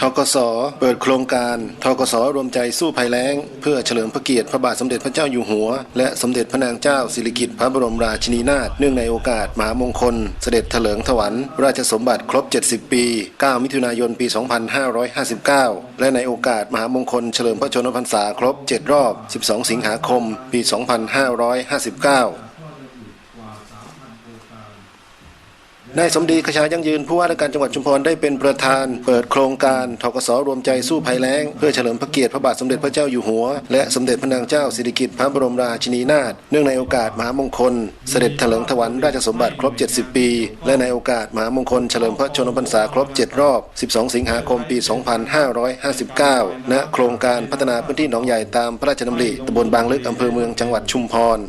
ทกสเปิดโครงการทกสรวมใจสู้ภัยแล้ง เพื่อเฉลิมพระเกียรติพระบาทสมเด็จพระเจ้าอยู่หัว และสมเด็จพระนางเจ้าสิริกิติ์พระบรมราชินีนาถเนื่องในโอกาสมหามงคล เสด็จเถลิงถวัลย์ราชสมบัติครบ 70 ปี 9 มิถุนายน ปี 2559 และในโอกาสมหามงคลเฉลิมพระชนมพรรษาครบ 7 รอบ 12 สิงหาคม ปี 2559 นายสมดีขชายั่งยืนผู้ว่าราชการจังหวัดชุมพรได้เป็นประธาน เปิดโครงการทกสรวมใจสู้ภัยแล้ง เพื่อเฉลิมพระเกียรติพระบาทสมเด็จพระเจ้าอยู่หัว และสมเด็จพระนางเจ้าสิริกิติ์พระบรมราชินีนาถเนื่องในโอกาสมหามงคล เสด็จถลิงถวัลยราชสมบัติครบ 70 ปี และในโอกาสมหามงคลเฉลิมพระชนมพรรษาครบ 7 รอบ 12 สิงหาคมปี 2559 ณโครงการพัฒนาพื้นที่หนองใหญ่ตามพระราชดำริตำบลบางลึกอำเภอเมืองจังหวัดชุมพร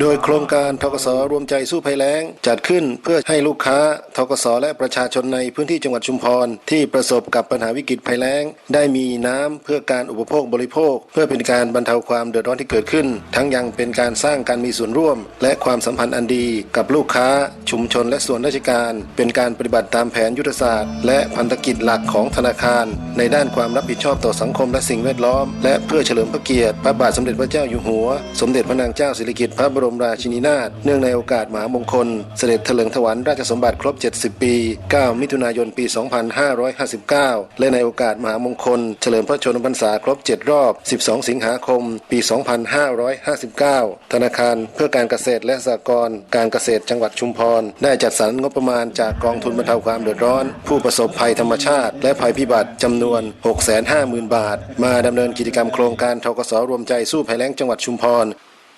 โดยโครงการทกสรวมใจสู้ภัยแล้ง จัดขึ้นเพื่อให้ลูกค้าทกสและประชาชนในพื้นที่จังหวัดชุมพร ที่ประสบกับปัญหาวิกฤตภัยแล้ง ได้มีน้ำเพื่อการอุปโภคบริโภค เพื่อเป็นการบรรเทาความเดือดร้อนที่เกิดขึ้น ทั้งยังเป็นการสร้างการมีส่วนร่วม และความสัมพันธ์อันดีกับลูกค้า ชุมชนและส่วนราชการ เป็นการปฏิบัติตามแผนยุทธศาสตร์ และพันธกิจหลักของธนาคาร ในด้านความรับผิดชอบต่อสังคมและสิ่งแวดล้อม และเพื่อเฉลิมพระเกียรติพระบาทสมเด็จพระเจ้าอยู่หัว สมเด็จพระนางเจ้าสิริกิติ์พระบรมราชินีนาถเนื่องในโอกาสมหามงคล เสด็จเถลิงถวัลยราชสมบัติครบ 70 ปี 9 มิถุนายน ปี 2559 และในโอกาสมหามงคล เฉลิมพระชนมพรรษาครบ 7 รอบ 12 สิงหาคม ปี 2559 ธนาคารเพื่อการเกษตรและสหกรณ์การเกษตรจังหวัดชุมพร ได้จัดสรรงบประมาณจากกองทุนบรรเทาความเดือดร้อน ผู้ประสบภัยธรรมชาติ และภัยพิบัติจำนวน 650,000 บาท มาดำเนินกิจกรรมโครงการทกสรวมใจสู้ภัยแล้งจังหวัดชุมพร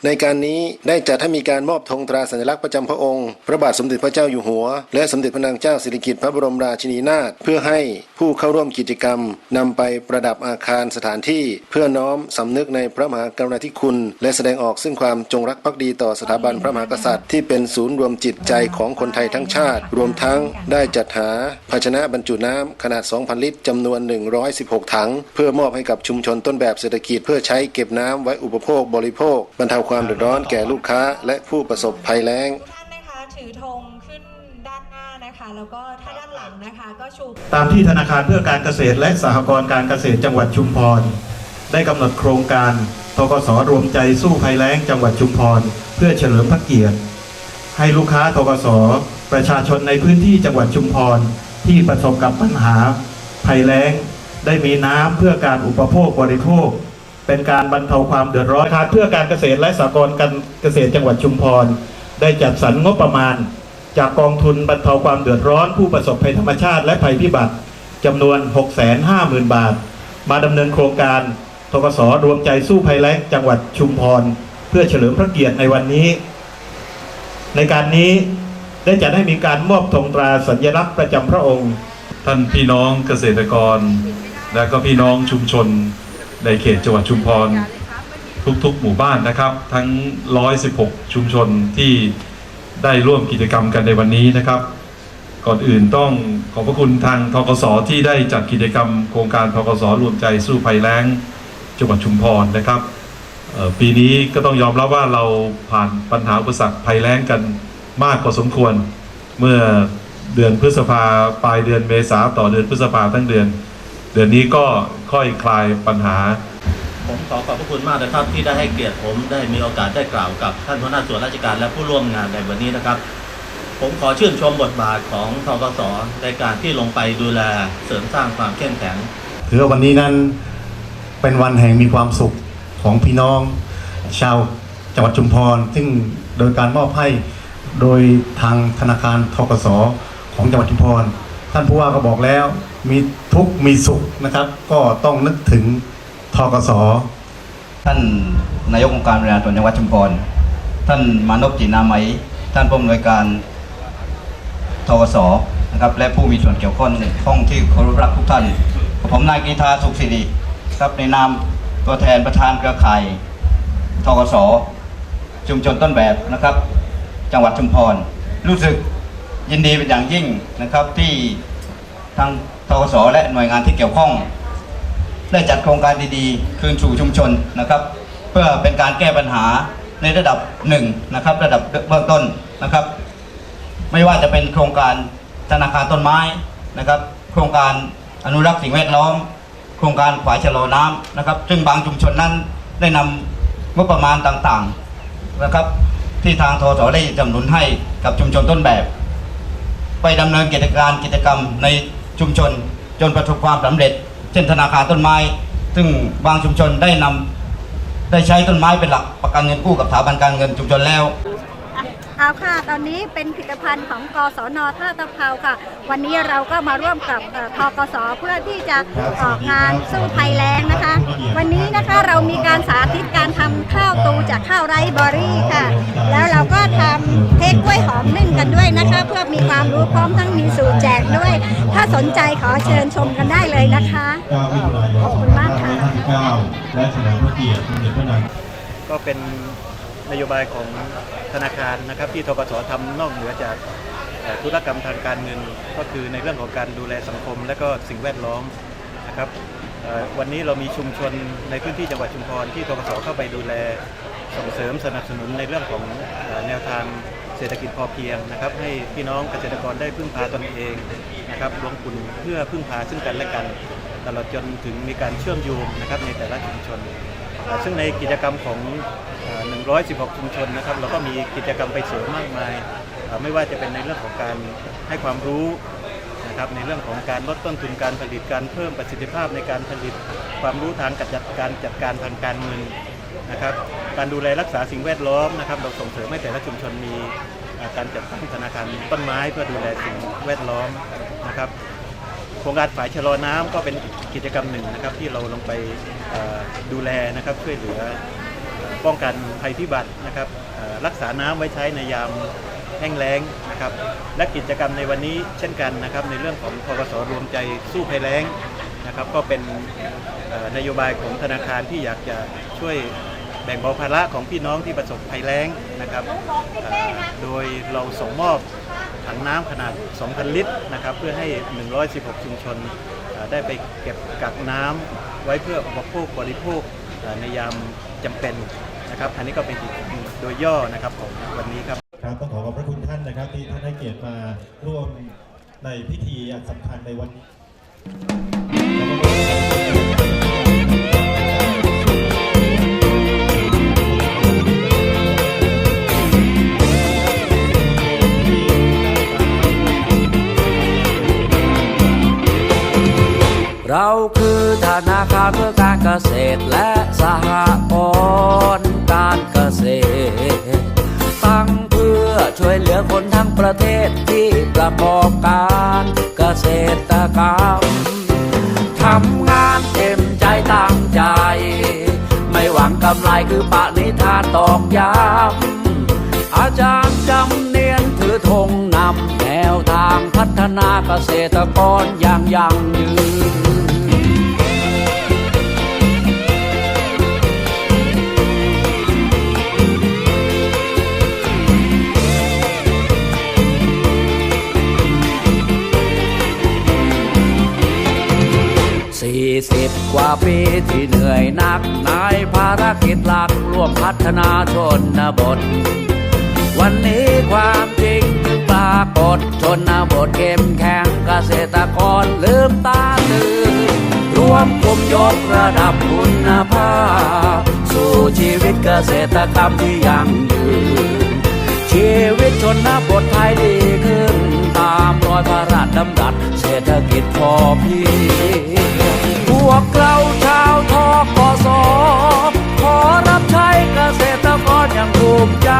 ในการนี้ได้จัดให้มีการมอบธงตราสัญลักษณ์ประจำพระองค์ พระบาทสมเด็จพระเจ้าอยู่หัว และสมเด็จพระนางเจ้าสิริกิติ์พระบรมราชินีนาถเพื่อให้ผู้เข้าร่วมกิจกรรมนำไปประดับอาคารสถานที่ เพื่อน้อมสำนึกในพระมหากรุณาธิคุณ และแสดงออกซึ่งความจงรักภักดีต่อสถาบันพระมหากษัตริย์ที่เป็นศูนย์รวมจิตใจของคนไทยทั้งชาติ รวมทั้งได้จัดหาภาชนะบรรจุน้ำขนาด 2,000 ลิตรจำนวน 116 ถัง เพื่อมอบให้กับชุมชนต้นแบบเศรษฐกิจ เพื่อใช้เก็บน้ำไว้อุปโภคบริโภคบรรเทาความเดือดร้อนแก่ลูกค้าและผู้ประสบภัยแล้งท่านนะคะถือธงขึ้นด้านหน้านะคะ แล้วก็ถ้าด้านหลังนะคะก็ชูตามที่ธนาคารเพื่อการเกษตรและสหกรณ์การเกษตรจังหวัดชุมพร ได้กำหนดโครงการทกสรวมใจสู้ภัยแล้งจังหวัดชุมพร เพื่อเฉลิมพระเกียรติ ให้ลูกค้าทกสประชาชนในพื้นที่จังหวัดชุมพรที่ประสบกับปัญหาภัยแล้ง ได้มีน้ำเพื่อการอุปโภคบริโภค เป็นการบรรเทาความเดือดร้อนธนาคารเพื่อการเกษตรและสหกรณ์การเกษตรจังหวัดชุมพร ได้จัดสรรงบประมาณ จากกองทุนบรรเทาความเดือดร้อนผู้ประสบภัยธรรมชาติและภัยพิบัติจำนวน 650,000 บาท มาดำเนินโครงการทกสรวมใจสู้ภัยแล้งจังหวัดชุมพร เพื่อเฉลิมพระเกียรติในวันนี้ ในการนี้ได้จัดให้มีการมอบธงตราสัญลักษณ์ประจำพระองค์ ท่านพี่น้องเกษตรกร และก็พี่น้องชุมชน ในเขตจังหวัดชุมพรทุกๆ หมู่บ้านนะครับ ทั้ง 116 ชุมชนที่ได้ร่วมกิจกรรมกันในวันนี้นะครับ ก่อนอื่นต้องขอบพระคุณทางทกสที่ได้จัดกิจกรรม โครงการทกสรวมใจสู้ภัยแล้ง จังหวัดชุมพรนะครับปีนี้ก็ต้องยอมรับว่าเราผ่านปัญหาอุปสรรคภัยแล้งกันมากพอสมควร เมื่อเดือนพฤษภาปลายเดือนเมษาต่อเดือนพฤษภาทั้งเดือน เดือนนี้ก็ ค่อยคลายปัญหา ผมขอขอบพระคุณมากนะครับ ที่ได้ให้เกียรติผมได้มีโอกาสได้กล่าวกับท่านหัวหน้าส่วนราชการและผู้ร่วมงานในวันนี้นะครับ ผมขอชื่นชมบทบาทของทกสในการที่ลงไปดูแลเสริมสร้างความเข้มแข็งถือว่าวันนี้นั้นเป็นวันแห่งมีความสุขของพี่น้อง ชาวจังหวัดชุมพร ซึ่งโดยการมอบให้โดยทางธนาคารทกสของจังหวัดชุมพร ท่านผู้ว่าก็บอกแล้ว มีทุกมีสุขนะครับ ก็ต้องนึกถึงทกสท่านนายกองค์การบริหารส่วนจังหวัดชุมพรท่านมานพจินาไหมท่านผู้อำนวยการทวสนะครับ และผู้มีส่วนเกี่ยวข้องข้องที่เคารพรักทุกท่านผมนายกีทาสุขสิริครับในนามตัวแทนประธานเครือข่ายทกสชุมชนต้นแบบนะครับ จังหวัดชุมพรรู้สึก ยินดีเป็นอย่างยิ่งนะครับที่ทางทกสและหน่วยงานที่เกี่ยวข้อง ได้จัดโครงการดีๆ คืนสู่ชุมชนนะครับ เพื่อเป็นการแก้ปัญหาในระดับหนึ่งนะครับ ระดับเบื้องต้นนะครับ ไม่ว่าจะเป็นโครงการธนาคารต้นไม้นะครับ โครงการอนุรักษ์สิ่งแวดล้อม โครงการฝายชะลอน้ำนะครับ ซึ่งบางชุมชนนั้นได้นำงบประมาณต่างๆนะครับ ที่ทางทสได้จำหนุนให้กับชุมชนต้นแบบ ไปดำเนินกิจการกิจกรรมในชุมชนจนประสบความสำเร็จ เช่นธนาคารต้นไม้ ซึ่งบางชุมชนได้นำได้ใช้ต้นไม้เป็นหลักประกันเงินกู้กับสถาบันการเงินชุมชนแล้ว เอาค่ะ ตอนนี้เป็นผลิตภัณฑ์ของกศนท่าตะเภาค่ะ วันนี้เราก็มาร่วมกับทกสเพื่อที่จะออกงานสู้ภัยแล้งนะคะ วันนี้นะคะเรามีการสาธิตการทำข้าวตูจากข้าวไรซ์เบอรี่ค่ะ แล้วเราก็ทำเค้กกล้วยหอมนึ่งกันด้วยนะคะ เพื่อมีความรู้พร้อมทั้งมีสูตรแจกด้วย ถ้าสนใจขอเชิญชมกันได้เลยนะคะขอบคุณมากค่ะและเฉลิมพระเกียรติสมเด็จพระนางก็เป็น นโยบายของธนาคารนะครับที่ทกสทำนอกเหนือจากธุรกรรมทางการเงิน ก็คือในเรื่องของการดูแลสังคม และก็สิ่งแวดล้อมนะครับวันนี้เรามีชุมชนในพื้นที่จังหวัดชุมพรที่ทกสเข้าไปดูแลส่งเสริมสนับสนุนในเรื่องของแนวทางเศรษฐกิจพอเพียงนะครับ ให้พี่น้องเกษตรกรได้พึ่งพาตนเองนะครับลงทุนเพื่อพึ่งพาซึ่งกันและกัน ตลอดจนถึงมีการเชื่อมโยงนะครับในแต่ละชุมชน ซึ่งในกิจกรรมของ 116 ชุมชนนะครับเราก็มีกิจกรรมไปเสริมมากมาย ไม่ว่าจะเป็นในเรื่องของการให้ความรู้นะครับในเรื่องของการลดต้นทุนการผลิตการเพิ่มประสิทธิภาพในการผลิตความรู้ทางการจัดการจัดการทางการเงินนะครับการดูแลรักษาสิ่งแวดล้อมนะครับเราส่งเสริมให้แต่ละชุมชนมีการจัดตั้งธนาคารต้นไม้เพื่อดูแลสิ่งแวดล้อมนะครับ โครงการฝ่ายชะลอน้ำก็เป็นกิจกรรมหนึ่งนะครับ ที่เราลงไปดูแลนะครับช่วยเหลือป้องกันภัยพิบัตินะครับรักษาน้ำไว้ใช้ในยามแห้งแล้งนะครับ และกิจกรรมในวันนี้เช่นกันนะครับ ในเรื่องของทกสรวมใจสู้ภัยแล้งนะครับ ก็เป็นนโยบายของธนาคารที่อยากจะช่วยแบ่งเบาภาระของพี่น้องที่ประสบภัยแล้งนะครับ โดยเราส่งมอบ ถังน้ำขนาด 2,000 ลิตรนะครับเพื่อให้ 116 ชุมชนได้ไปเก็บกักน้ำไว้เพื่ออุปโภคบริโภคในยามจำเป็นนะครับอันนี้ก็เป็นโดยย่อนะครับของวันนี้ครับครับต้องขอขอบพระคุณท่านนะครับ ที่ท่านให้เกียรติมาร่วมในพิธีอันสำคัญในวันนี้ เราคือธนาคารเพื่อการเกษตรและสหกรณ์การเกษตร ตั้งเพื่อช่วยเหลือคนทั้งประเทศที่ประกอบการเกษตรกรรมทำงานเต็มใจตั้งใจ ไม่หวังกำไรคือปณิธานตอกย้ำอาจารย์จำเนียนถือธงนำแนวทางพัฒนาเกษตรกรอย่างยั่งยืน สี่สิบกว่าปีที่เหนื่อยหนักในภารกิจหลักร่วมพัฒนาชนบท วันนี้ความจริงจึงปรากฏชนบทเข้มแข็งเกษตรกรลืมตาตื่นรวมกลุ่มยกระดับคุณภาพ สู่ชีวิตเกษตรกรรมที่ยั่งยืนชีวิตชนบทไทยดีขึ้น ตามรอยพระราชดำรัสเศรษฐกิจพอเพียง วกเราชาวทกสขอรับใช้เกษตรกรอย่างภูมิใจ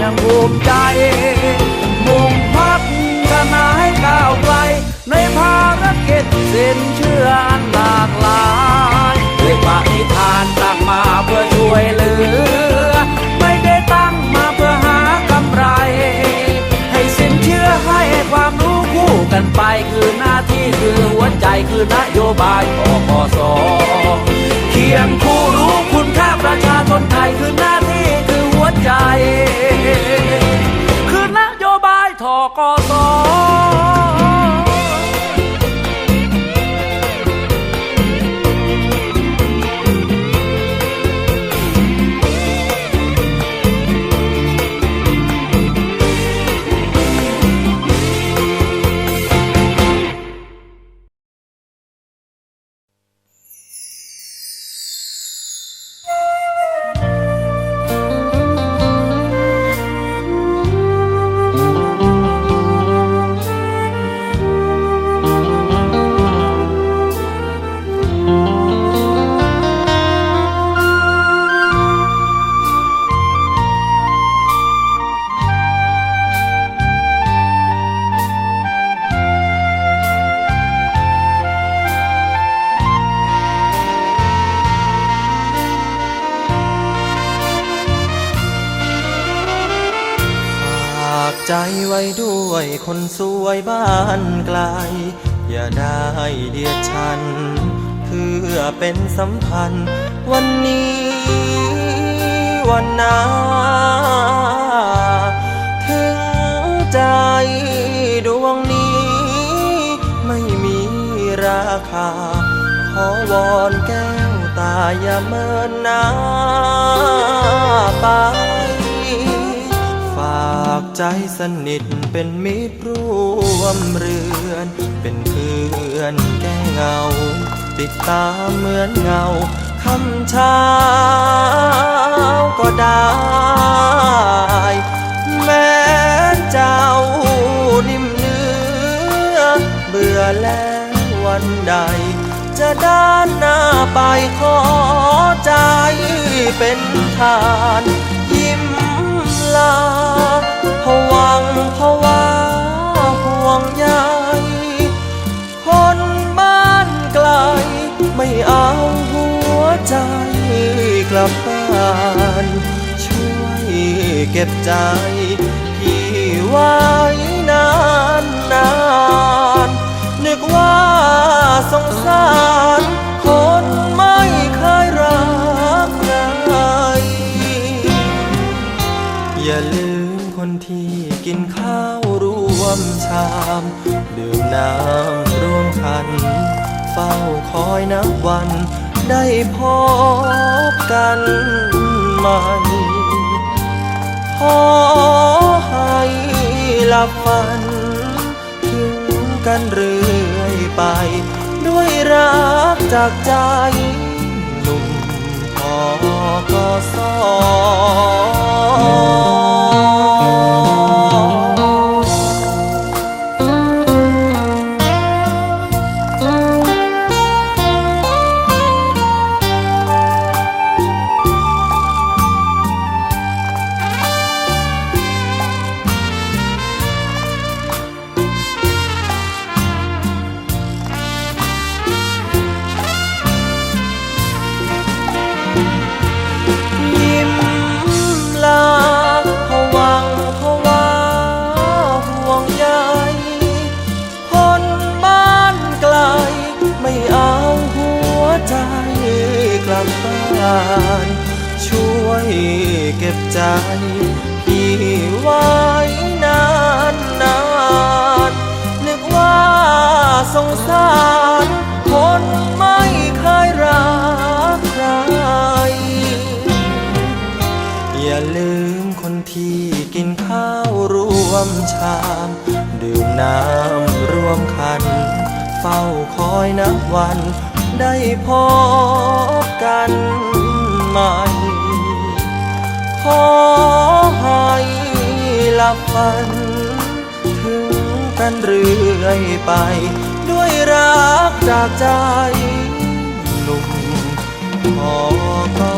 ยังภูมิใจ กส ใจไว้ด้วยคนสวยบ้านไกล อย่าได้เดียดฉัน เพื่อเป็นสัมพันธ์ วันนี้วันน้าถึงใจดวงนี้ ไม่มีราคา ขอวอนแก้วตาอย่าเมินน้า ใจสนิทเป็นมิตรร่วมเรือน เป็นเพื่อนแก้เงา ติดตามเหมือนเงาคำเช้าก็ได้ แม้เจ้านิ่มเนื้อ เบื่อแล้ววันใด จะด้านหน้าไปขอใจเป็นทาน ยิ้มลา ผวังผวาห่วงใยคนบ้านไกล ไม่เอาหัวใจกลับบ้านช่วยเก็บใจพี่ไว้นานนานนึกว่าสงสารคนามดื่มน้ำร่วมคัน เฝ้าคอยนับวัน ได้พบกันใหม่ขอให้หลับฝัน ถึงกันเรื่อยไป ด้วยรักจากใจ หนุ่มพอกสยิ้ ก็บใจ พี่ไว้นานนานนึกว่าสงสาร คนไม่เคยรักใคร อย่าลืมคนที่กินข้าวร่วมชามดื่มน้ำร่วมคัน เฝ้าคอยนับวันได้พบกันใหม่ ขอให้หลับฝัน ถึงกันเรื่อยไป ด้วยรักจากใจหนุ่มขอ